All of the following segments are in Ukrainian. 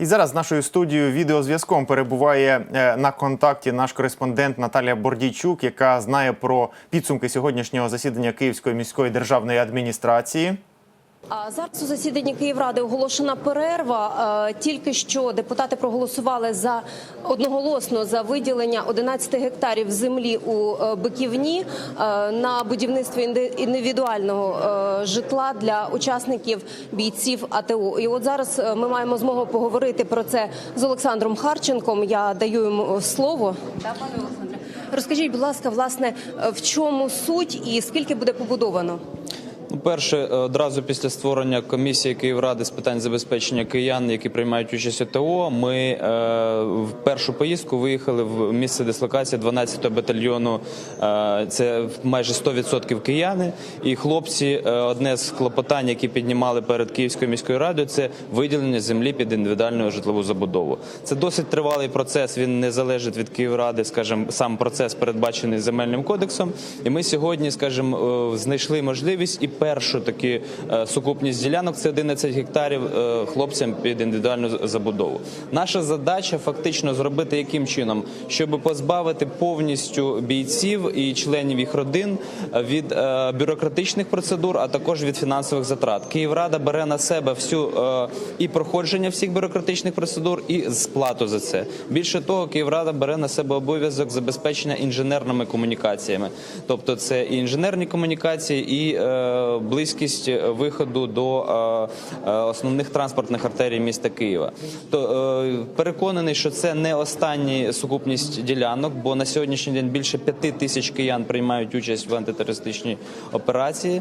І зараз з нашою студією відеозв'язком перебуває е, на контакті наш кореспондент Наталія Бордійчук, яка знає про підсумки сьогоднішнього засідання Київської міської державної адміністрації. А зараз у засіданні Київради оголошена перерва. Е, Тільки що депутати проголосували за одноголосно за виділення 11 гектарів землі у е, Биківні е, на будівництво інди- індивідуального житла для учасників бійців АТО. І от зараз ми маємо змогу поговорити про це з Олександром Харченком. Я даю йому слово. Да, пане Олександре, розкажіть, будь ласка, власне, в чому суть і скільки буде побудовано? Ну, перше, е, одразу після створення комісії Київради з питань забезпечення киян, які приймають участь у ТО, ми е, в першу поїздку виїхали в місце дислокації 12-го батальйону. Е, це майже 100% кияни. І хлопці, одне з клопотань, які піднімали перед Київською міською радою, це виділення землі під індивідуальну житлову забудову. Це досить тривалий процес. Він не залежить від Київради, скажімо, сам процес передбачений земельним кодексом. І ми сьогодні, скажімо, знайшли можливість і першу таки е, сукупність ділянок це 11 гектарів е, хлопцям під індивідуальну забудову. Наша задача фактично зробити яким чином, щоб позбавити повністю бійців і членів їх родин е, від бюрократичних процедур, а також від фінансових затрат. Київрада бере на себе всю і проходження всіх бюрократичних процедур, і сплату за це. Більше того, Київрада бере на себе обов'язок забезпечення інженерними комунікаціями, тобто це і інженерні комунікації, і близькість виходу до е, е, основних транспортних артерій міста Києва. То е, переконаний, що це не останні сукупність ділянок, бо на сьогоднішній день більше п'яти тисяч киян приймають участь в антитерористичній операції. Е,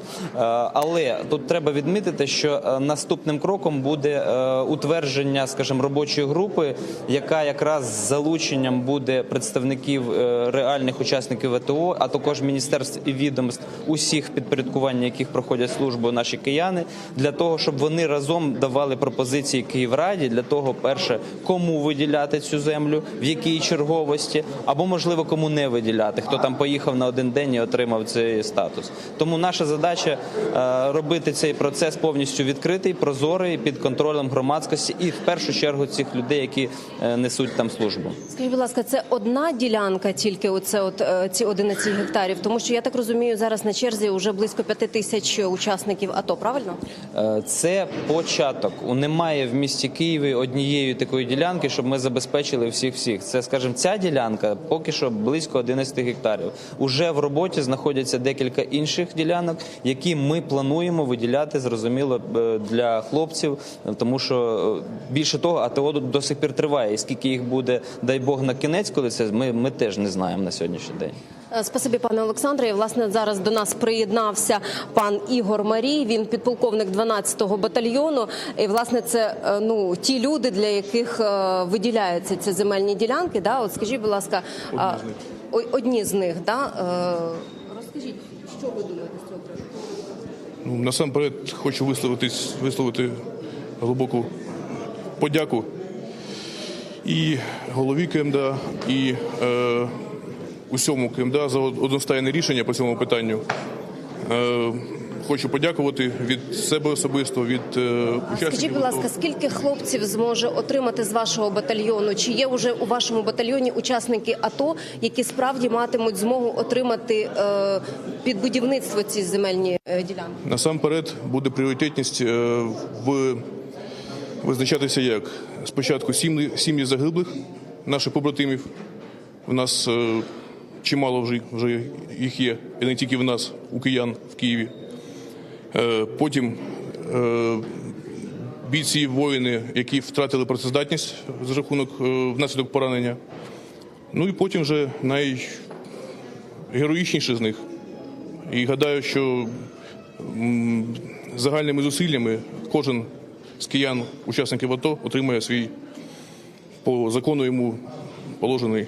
але тут треба відмітити, що е, наступним кроком буде е, утвердження, скажімо, робочої групи, яка якраз з залученням буде представників е, реальних учасників ВТО, а також міністерств і відомств усіх підпорядкування, яких проходять службу наші кияни, для того, щоб вони разом давали пропозиції Київраді для того, перше, кому виділяти цю землю, в якій черговості, або можливо кому не виділяти, хто там поїхав на один день і отримав цей статус. Тому наша задача е, робити цей процес повністю відкритий, прозорий, під контролем громадськості, і в першу чергу цих людей, які е, несуть там службу. Скажіть, будь ласка, це одна ділянка, тільки оце от е, ці 11 гектарів, тому що я так розумію, зараз на черзі вже близько 5 тисяч учасників АТО, правильно? Е, Це початок. Немає в місті Києві однієї такої ділянки, щоб ми забезпечили всіх всіх. Це, скажімо, ця ділянка поки що близько 11 гектарів. Уже в роботі знаходяться декілька інших ділянок, які ми плануємо виділяти зрозуміло е, для хлопців, тому що е, більше того, АТО до сих пір триває. І скільки їх буде, дай Бог, на кінець, коли це ми, ми теж не знаємо на сьогоднішній день. Е, Спасибі, пане Олександре. І, Власне, зараз до нас приєднався пан Ігор Марій. Він підполковник 12-го батальйону. І власне це е, ну ті люди, для яких е, виділяються ці земельні ділянки. Да? От скажіть, будь ласка, а, о- одні з них, да? Розкажіть, що ви думаєте з цього? Ну, насамперед хочу висловитись, висловити глибоку подяку і голові КМДА, і е, усьому КМДА за одностайне рішення по цьому питанню. Е, хочу подякувати від себе особисто, від е, учасників. Скажіть, будь ласка, скільки хлопців зможе отримати з вашого батальйону? Чи є вже у вашому батальйоні учасники АТО, які справді матимуть змогу отримати е, під будівництво ці земельні ділянки? Насамперед буде пріоритетність в визначатися як спочатку сім'ї, сім'ї загиблих, наших побратимів. У нас чимало вже, вже їх є, і не тільки в нас, у киян в Києві. Е, Потім е, бійці, воїни, які втратили працездатність за рахунок е, внаслідок поранення. Ну і потім вже найгероїчніші з них. І гадаю, що загальними зусиллями кожен з киян, учасників АТО, отримує свій по закону йому положений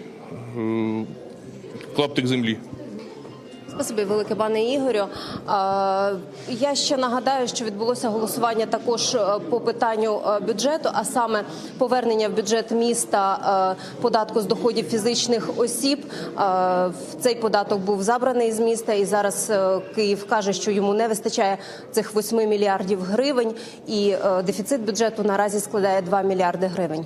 клаптик землі. Спасибі, велике пане Ігорю. Я ще нагадаю, що відбулося голосування також е, по питанню е, бюджету, а саме повернення в бюджет міста е, податку з доходів фізичних осіб. Цей податок був забраний з міста, і зараз Київ каже, що йому не вистачає цих 8 мільярдів гривень, і дефіцит бюджету наразі складає 2 мільярди гривень.